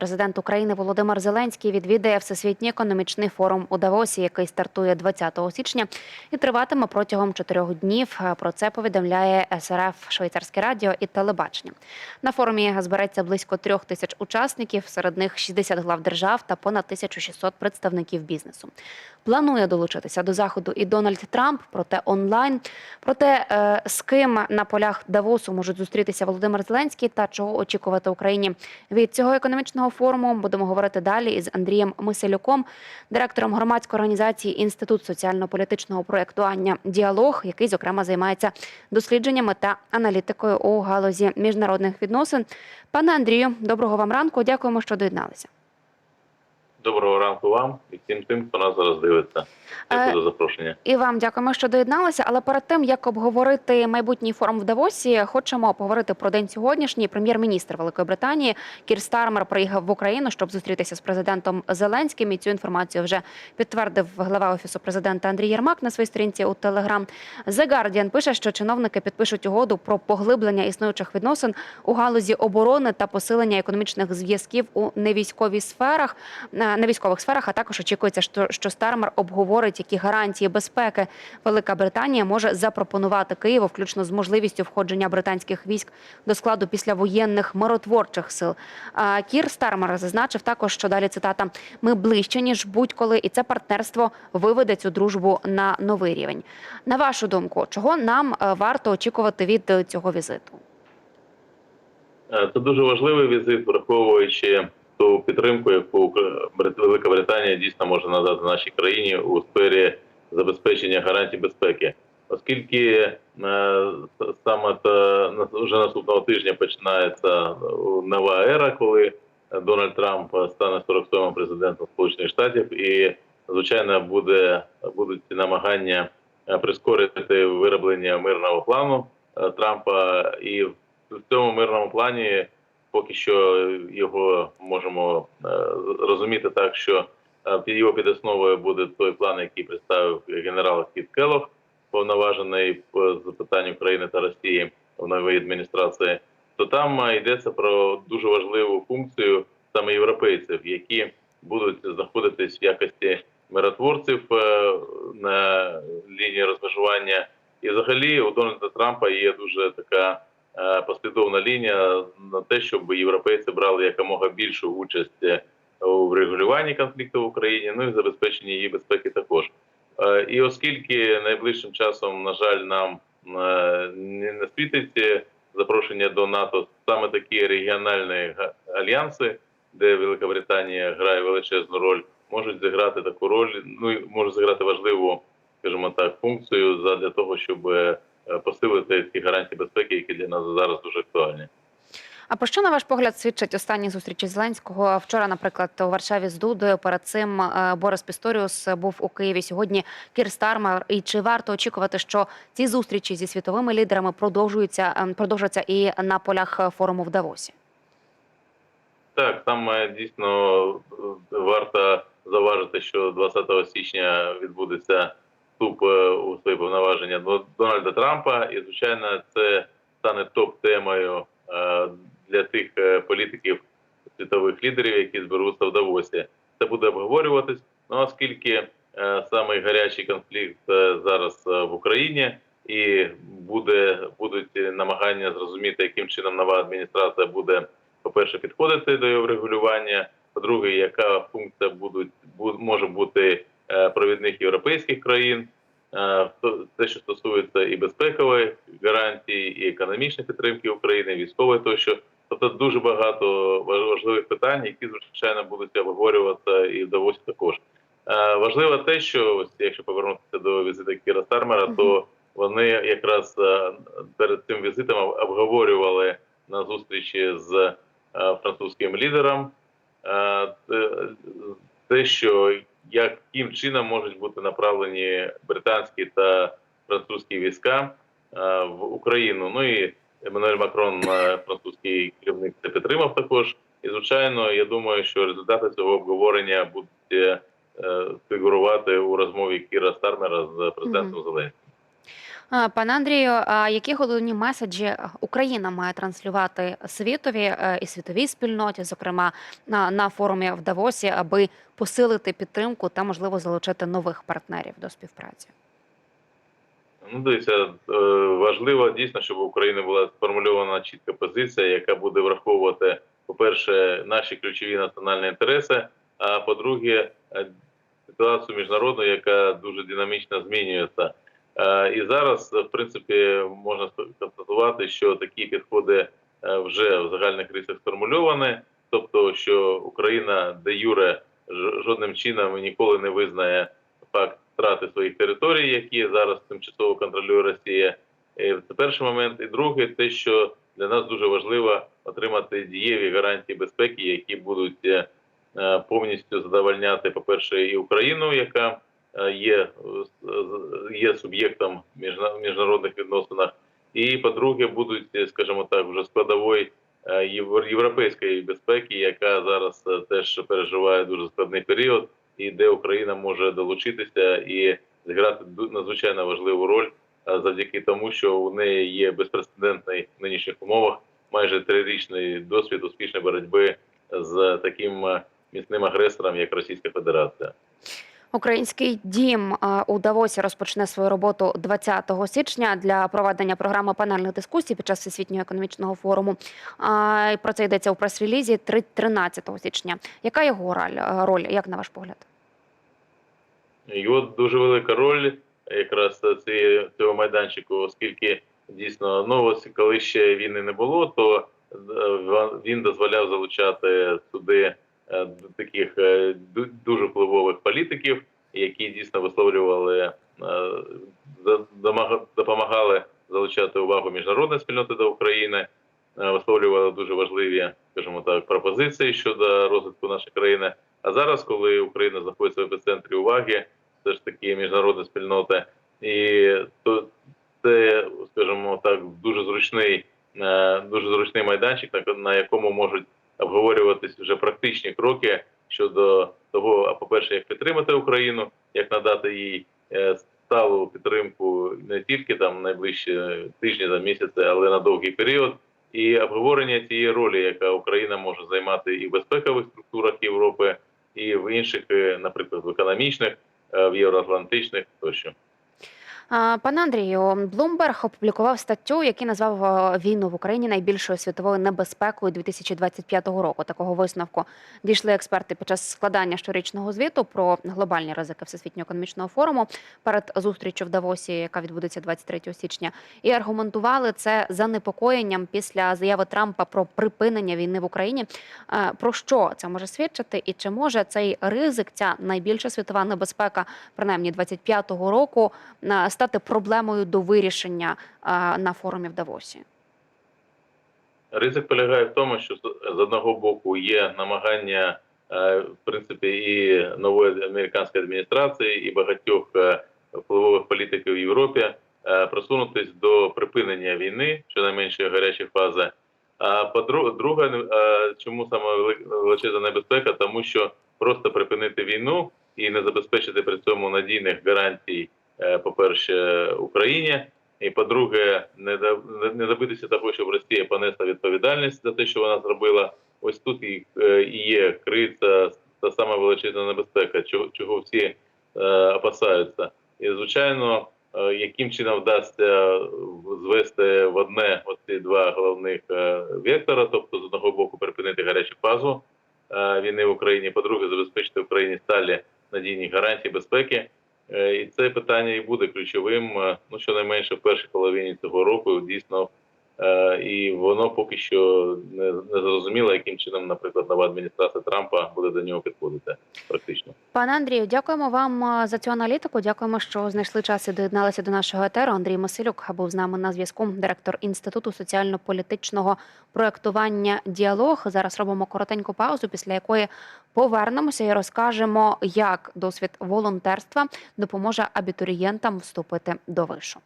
Президент України Володимир Зеленський відвідає Всесвітній економічний форум у Давосі, який стартує 20 січня і триватиме протягом чотирьох днів. Про це повідомляє СРФ Швейцарське радіо і телебачення. На форумі збереться близько трьох тисяч учасників, серед них 60 глав держав та понад 1600 представників бізнесу. Планує долучитися до заходу і Дональд Трамп, проте онлайн. Проте е, з ким на полях Давосу можуть зустрітися Володимир Зеленський та чого очікувати Україні від цього економічного форуму. Будемо говорити далі із Андрієм Миселюком, директором громадської організації Інститут соціально-політичного проєктування Діалог, який зокрема займається дослідженнями та аналітикою у галузі міжнародних відносин. Пане Андрію, доброго вам ранку. Дякуємо, що доєдналися. Доброго ранку вам і всім тим, хто нас зараз дивиться. Дякую Е, за запрошення. І вам дякуємо, що доєдналися. Але перед тим як обговорити майбутній форум в Давосі, хочемо поговорити про день сьогоднішній. Прем'єр-міністр Великої Британії Кір Стармер приїхав в Україну, щоб зустрітися з президентом Зеленським. І цю інформацію вже підтвердив глава офісу президента Андрій Єрмак на своїй сторінці у Телеграм. The Guardian пише, що чиновники підпишуть угоду про поглиблення існуючих відносин у галузі оборони та посилення економічних зв'язків у невійськовій сферах, е, невійськових сферах. А також очікується, що, що Стармер обговорить, які гарантії безпеки Велика Британія може запропонувати Києву, включно з можливістю входження британських військ до складу післявоєнних миротворчих сил. А Кір Стармер зазначив також, що далі цитата: ми ближче ніж будь-коли, і це партнерство виведе цю дружбу на новий рівень. На вашу думку, чого нам е, варто очікувати від е, цього візиту? Е, Це дуже важливий візит, враховуючи ту підтримку, яку Велика Британія дійсно може надати нашій країні у сфері забезпечення гарантій безпеки, оскільки е, саме та вже наступного тижня починається е, нова ера, коли Дональд Трамп стане 47-м президентом Сполучених Штатів, і звичайно буде будуть намагання е, прискорити вироблення мирного плану е, Трампа, і в цьому мирному плані поки що його можемо е, розуміти так, що е, під його під основою буде той план, який представив генерал Кіт Келлог, повноважений по- з питань України та Росії в новій адміністрації. То там е, йдеться про дуже важливу функцію саме європейців, які будуть знаходитись в якості миротворців е, на лінії розмежування. І взагалі у Дональда Трампа є дуже така е, послідовна лінія на те, щоб європейці брали якомога більшу участь е, у врегулюванні конфлікту в Україні, ну і забезпеченні її безпеки також. Е, І оскільки найближчим часом, на жаль, нам е, не не світить е, запрошення до НАТО, саме такі регіональні альянси, де Велика Британія грає величезну роль, можуть зіграти таку роль, ну і можуть зіграти важливу, скажімо так, функцію задля того, щоб е, посилити ці гарантії безпеки, які для нас зараз дуже актуальні. А про що на ваш погляд свідчать останні зустрічі Зеленського? Вчора, наприклад, у Варшаві з Дудою. Перед цим е, Борис Пісторіус був у Києві. Сьогодні Кір Стармер. І чи варто очікувати, що ці зустрічі зі світовими лідерами продовжуються ем, продовжаться і на полях е, форуму в Давосі? Так, там е, дійсно е, варто заважити, що 20 січня відбудеться вступ е, у свої повноваження до Дональда Трампа, і звичайно, це стане топ-темою е, для тих е, політиків світових лідерів, які зберуться в Давосі. Це буде обговорюватись. Ну оскільки е, самий гарячий конфлікт зараз в Україні, і буде будуть намагання зрозуміти, яким чином нова адміністрація буде по-перше, підходити до його регулювання. По-друге, яка функція будуть може бути провідних європейських країн, Е, те, що стосується і безпекової гарантії, і економічної підтримки України, військової тощо. Тобто дуже багато важливих питань, які звичайно будуть обговорюватися і в Давосі також. Е, Важливо те, що ось якщо повернутися до візиту Кіра Стармера, то вони якраз е, перед цим візитом обговорювали на зустрічі з е, французьким лідером е, те, що яким чином можуть бути направлені британські та французькі війська е, в Україну. Ну і Еммануель Макрон, е, французький керівник, це підтримав також. І звичайно, я думаю, що результати цього обговорення будуть е, фігурувати у розмові Кіра Стармера з президентом Зеленським. Пане Андрію, а які головні меседжі Україна має транслювати світові е, і світовій спільноті, зокрема на, форумі в Давосі, аби посилити підтримку та можливо залучити нових партнерів до співпраці? Ну, дивіться, е, важливо дійсно, щоб у України була сформульована чітка позиція, яка буде враховувати, по-перше, наші ключові національні інтереси, а по-друге, е, ситуацію міжнародну, яка дуже динамічно змінюється. Е, І зараз, в принципі, можна констатувати, що такі підходи е, вже в загальних рисах сформульовані, тобто, що Україна де юре жодним чином ніколи не визнає факт втрати своїх територій, які зараз тимчасово контролює Росія. І Це перший момент. І другий, те, що для нас дуже важливо отримати дієві гарантії безпеки, які будуть е, повністю задовольняти, по-перше, і Україну, яка є, е, є суб'єктом в міжнародних відносинах, і по-друге, будуть, е, скажімо так, вже складовою е, європейської безпеки, яка зараз е, теж переживає дуже складний період і де Україна може долучитися і зіграти надзвичайно важливу роль завдяки тому, що у неї є безпрецедентний в нинішніх умовах майже трирічний досвід успішної боротьби з таким е, міцним агресором, як Російська Федерація. Український дім е, у Давосі розпочне свою роботу 20 січня для проведення програми панельних дискусій під час всесвітнього економічного форуму. Про це йдеться у прес-релізі три- 13 січня. Яка його роль, е, роль як на ваш погляд? Його дуже велика роль якраз цієї- цього майданчику, оскільки дійсно ну коли ще війни не було, то е, він дозволяв залучати туди е, таких е, ду- дуже впливових політиків, які дійсно висловлювали е, допомагали залучати увагу міжнародної спільноти до України, е, висловлювали дуже важливі, скажімо так, пропозиції щодо розвитку нашої країни. А зараз, коли Україна знаходиться в епіцентрі уваги, все ж таки міжнародна спільнота, і то це, скажімо так, дуже зручний, е, дуже зручний майданчик, на якому можуть обговорюватись вже практичні кроки щодо того, а по-перше, як підтримати Україну, як надати їй е, сталу підтримку не тільки там найближчі тижні та місяці, але на довгий період. І обговорення цієї ролі, яка Україна може займати і в безпекових структурах Європи, і в інших, е, наприклад, в економічних, е, в євроатлантичних тощо. Пане Андрію, Блумберг опублікував статтю, який назвав е, війну в Україні найбільшою світовою небезпекою 2025 року. Такого висновку дійшли експерти під час складання щорічного звіту про глобальні ризики всесвітнього економічного форуму перед зустрічю в Давосі, яка відбудеться 23 січня, і аргументували це занепокоєнням після заяви Трампа про припинення війни в Україні. Е, Про що це може свідчити, і чи може цей ризик, ця найбільша світова небезпека, принаймні 25-го року, е, стати проблемою до вирішення е, на форумі в Давосі? Ризик полягає в тому, що з одного боку є намагання, е, в принципі, і нової американської адміністрації, і багатьох е, впливових політиків в Європі просунутись до припинення війни, щонайменше гарячої фази. А по друге, е, чому саме величезна небезпека? Тому що просто припинити війну і не забезпечити при цьому надійних гарантій, по-перше, Україні. І по-друге, не добитися того, щоб Росія понесла відповідальність за те, що вона зробила. Ось тут і, е, є криється та сама величезна небезпека, чого, всі е, опасаються. І звичайно, е, яким чином вдасться звести в одне оці два головних е, вектора, тобто з одного боку припинити гарячу фазу е, війни в Україні, по-друге, забезпечити Україні сталі надійні гарантії безпеки. Е, І це питання і буде ключовим, е, ну щонайменше в першій половині цього року, дійсно. Е, І воно поки що не, не зрозуміло, яким чином, наприклад, нова адміністрація Трампа буде до нього підходити практично. Пане Андрію, дякуємо вам е, за цю аналітику. Дякуємо, що знайшли час і доєдналися до нашого етеру. Андрій Масилюк був з нами на зв'язку. Директор інституту соціально-політичного проектування діалог. Зараз робимо коротеньку паузу, після якої повернемося і розкажемо, як досвід волонтерства допоможе абітурієнтам вступити до вишу.